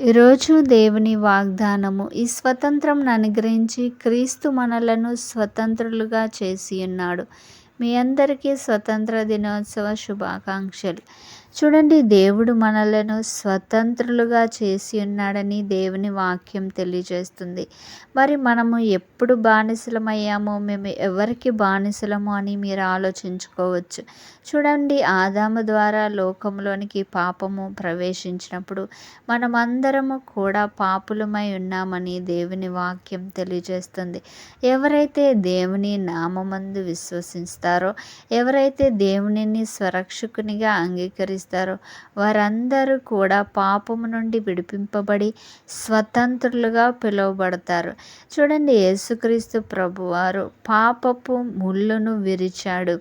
ఈరోజు దేవుని వాగ్దానము ఈ స్వతంత్రం అనుగ్రహించి క్రీస్తు మనలను స్వతంత్రులుగా చేసి ఉన్నాడు. మీ అందరికీ స్వతంత్ర దినోత్సవ శుభాకాంక్షలు. చూడండి దేవుడు మనలను స్వతంత్రులుగా చేసి ఉన్నాడని దేవుని వాక్యం తెలియజేస్తుంది. మరి మనము ఎప్పుడు బానిసలమయ్యామో మేము ఎవరికి బానిసలము అని మీరు ఆలోచించుకోవచ్చు. చూడండి ఆదాము ద్వారా లోకంలోనికి పాపము ప్రవేశించినప్పుడు మనమందరము కూడా పాపులమై ఉన్నామని దేవుని వాక్యం తెలియజేస్తుంది. ఎవరైతే దేవుని నామందు విశ్వసిస్తారో ఎవరైతే దేవునిని స్వరక్షకునిగా అంగీకరి స్వీకరిస్తారో వారందరూ కూడా పాపము నుండి విడిపింపబడి స్వతంత్రులుగా పిలువబడతారు. చూడండి యేసుక్రీస్తు ప్రభువారు పాపపు ముళ్ళును విరిచాడు.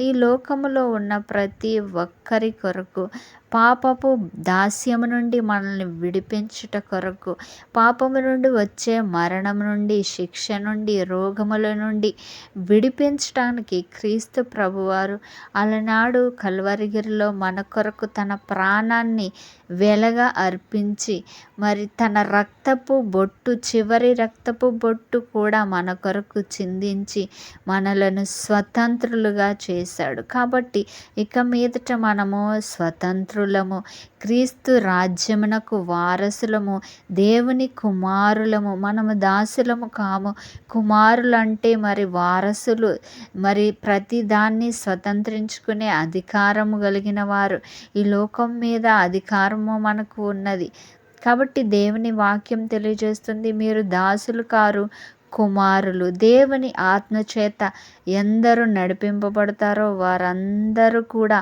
ఈ లోకములో ఉన్న ప్రతి ఒక్కరి కొరకు పాపపు దాస్యము నుండి మనల్ని విడిపించుట కొరకు పాపము నుండి వచ్చే మరణం నుండి శిక్ష నుండి రోగముల నుండి విడిపించటానికి క్రీస్తు ప్రభువారు అలనాడు కల్వరిగిరిలో మన కొరకు తన ప్రాణాన్ని వెలగా అర్పించి మరి తన రక్తపు బొట్టు చివరి రక్తపు బొట్టు కూడా మన కొరకు చిందించి మనలను స్వతంత్రులుగా చేశాడు. కాబట్టి ఇక మీదట మనము కుమారులము క్రీస్తు రాజ్యమునకు వారసులము దేవుని కుమారులము మనము దాసులము కాము. కుమారులు అంటే మరి వారసులు మరి ప్రతి దాన్ని స్వతంత్రించుకునే అధికారము కలిగిన వారు. ఈ లోకం మీద అధికారము మనకు ఉన్నది. కాబట్టి దేవుని వాక్యం తెలియజేస్తుంది మీరు దాసులు కారు కుమారులు. దేవుని ఆత్మచేత ఎందరు నడిపింపబడతారో వారందరూ కూడా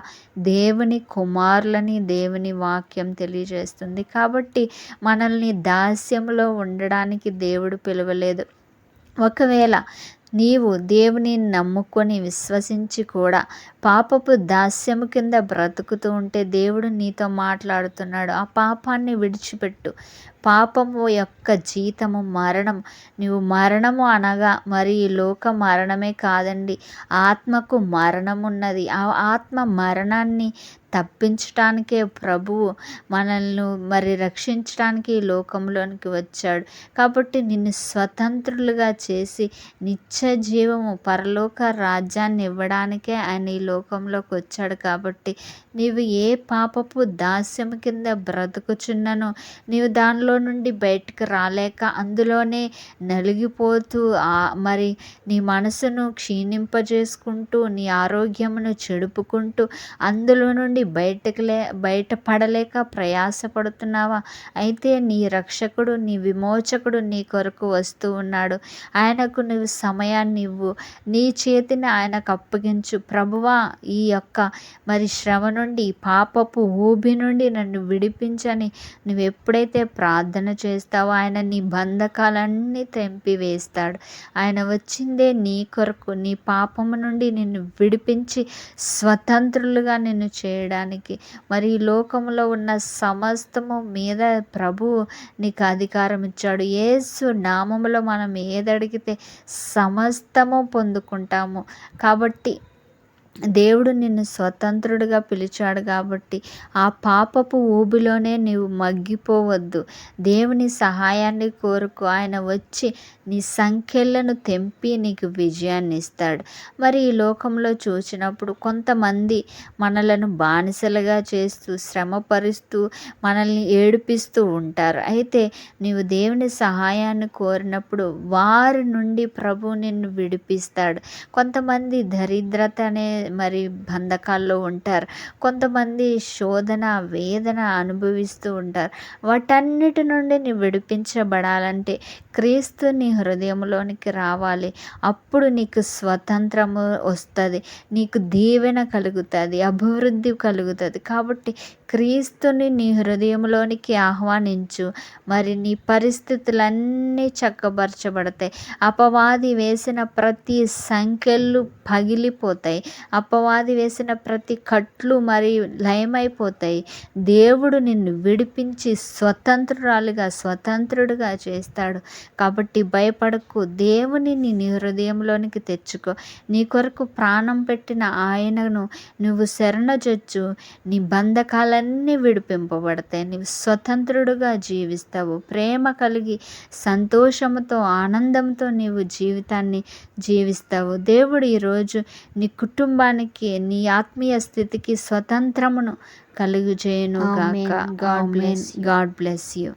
దేవుని కుమారులని దేవుని వాక్యం తెలియజేస్తుంది. కాబట్టి మనల్ని దాస్యంలో ఉండడానికి దేవుడు పిలవలేదు. ఒకవేళ నీవు దేవుని నమ్ముకొని విశ్వసించి కూడా పాపపు దాస్యము కింద బ్రతుకుతూ ఉంటే దేవుడు నీతో మాట్లాడుతున్నాడు. ఆ పాపాన్ని విడిచిపెట్టు. పాపము యొక్క జీతము మరణం. నీవు మరణము అనగా మరి ఈ లోక మరణమే కాదండి. ఆత్మకు మరణం ఉన్నది ఆ ఆత్మ మరణాన్ని తప్పించటానికే ప్రభువు మనల్ని మరి రక్షించడానికి ఈ లోకంలోనికి వచ్చాడు. కాబట్టి నిన్ను స్వతంత్రులుగా చేసి నిత్య జీవము పరలోక రాజ్యాన్ని ఇవ్వడానికే ఆయన ఈ లోకంలోకి వచ్చాడు. కాబట్టి నీవు ఏ పాపపు దాస్యం కింద బ్రతుకుచున్నను నీవు దానిలో నుండి బయటకు రాలేక అందులోనే నలిగిపోతూ మరి నీ మనసును క్షీణింపజేసుకుంటూ నీ ఆరోగ్యమును చెడుపుకుంటూ అందులో నుండి బయటకు లే బయటపడలేక ప్రయాసపడుతున్నావా? అయితే నీ రక్షకుడు నీ విమోచకుడు నీ కొరకు వస్తూ ఉన్నాడు. ఆయనకు నువ్వు సమయాన్ని ఇవ్వు. నీ చేతిని ఆయనకు అప్పగించు. ప్రభువా ఈ యొక్క మరి శ్రమ నుండి పాపపు ఊబి నుండి నన్ను విడిపించని నువ్వు ఎప్పుడైతే ప్రార్థన చేస్తావో. ఆయన నీ బంధకాలన్నీ తెంపివేస్తాడు. ఆయన వచ్చిందే నీ కొరకు. నీ పాపము నుండి నిన్ను విడిపించి స్వతంత్రులుగా నిన్ను చేయడానికి. మరి ఈ లోకంలో ఉన్న సమస్తము మీద ప్రభు నీకు అధికారం ఇచ్చాడు. ఏసు నామములో మనం ఏదడిగితే సమస్తము పొందుకుంటాము. కాబట్టి దేవుడు నిన్ను స్వతంత్రుడిగా పిలిచాడు కాబట్టి ఆ పాపపు ఊబిలోనే నీవు మగ్గిపోవద్దు. దేవుని సహాయాన్ని కోరుకు. ఆయన వచ్చి నీ సంఖ్యలను తెంపి నీకు విజయాన్ని ఇస్తాడు. మరి ఈ లోకంలో చూసినప్పుడు కొంతమంది మనలను బానిసలుగా చేస్తూ శ్రమపరుస్తూ మనల్ని ఏడిపిస్తూ ఉంటారు. అయితే నీవు దేవుని సహాయాన్ని కోరినప్పుడు వారి నుండి ప్రభు నిన్ను విడిపిస్తాడు. కొంతమంది దరిద్రత అనే మరి బంధకాల్లో ఉంటారు. కొంతమంది శోధన వేదన అనుభవిస్తూ ఉంటారు. వాటన్నిటి నుండి నీ విడిపించబడాలంటే క్రీస్తు నీ హృదయంలోనికి రావాలి. అప్పుడు నీకు స్వతంత్రము వస్తుంది. నీకు దీవెన కలుగుతుంది. అభివృద్ధి కలుగుతుంది. కాబట్టి క్రీస్తుని నీ హృదయంలోనికి ఆహ్వానించు. మరి నీ పరిస్థితులన్నీ చక్కబరచబడతాయి. అపవాది వేసిన ప్రతి సంఖ్యలు పగిలిపోతాయి. అపవాది వేసిన ప్రతి కట్లు మరి లయమైపోతాయి. దేవుడు నిన్ను విడిపించి స్వతంత్రురాలుగా స్వతంత్రుడుగా చేస్తాడు. కాబట్టి భయపడకు. దేవుని నీ హృదయంలోనికి తెచ్చుకో. నీ కొరకు ప్రాణం పెట్టిన ఆయనను నువ్వు శరణజొచ్చు. నీ బంధకాల బంధకాలన్నీ విడిపింపబడతాయి. నీవు స్వతంత్రుడుగా జీవిస్తావు. ప్రేమ కలిగి సంతోషముతో ఆనందంతో నీవు జీవితాన్ని జీవిస్తావు. దేవుడు ఈరోజు నీ కుటుంబానికి నీ ఆత్మీయ స్థితికి స్వతంత్రమును కలుగు చేయను గాక bless you. God bless you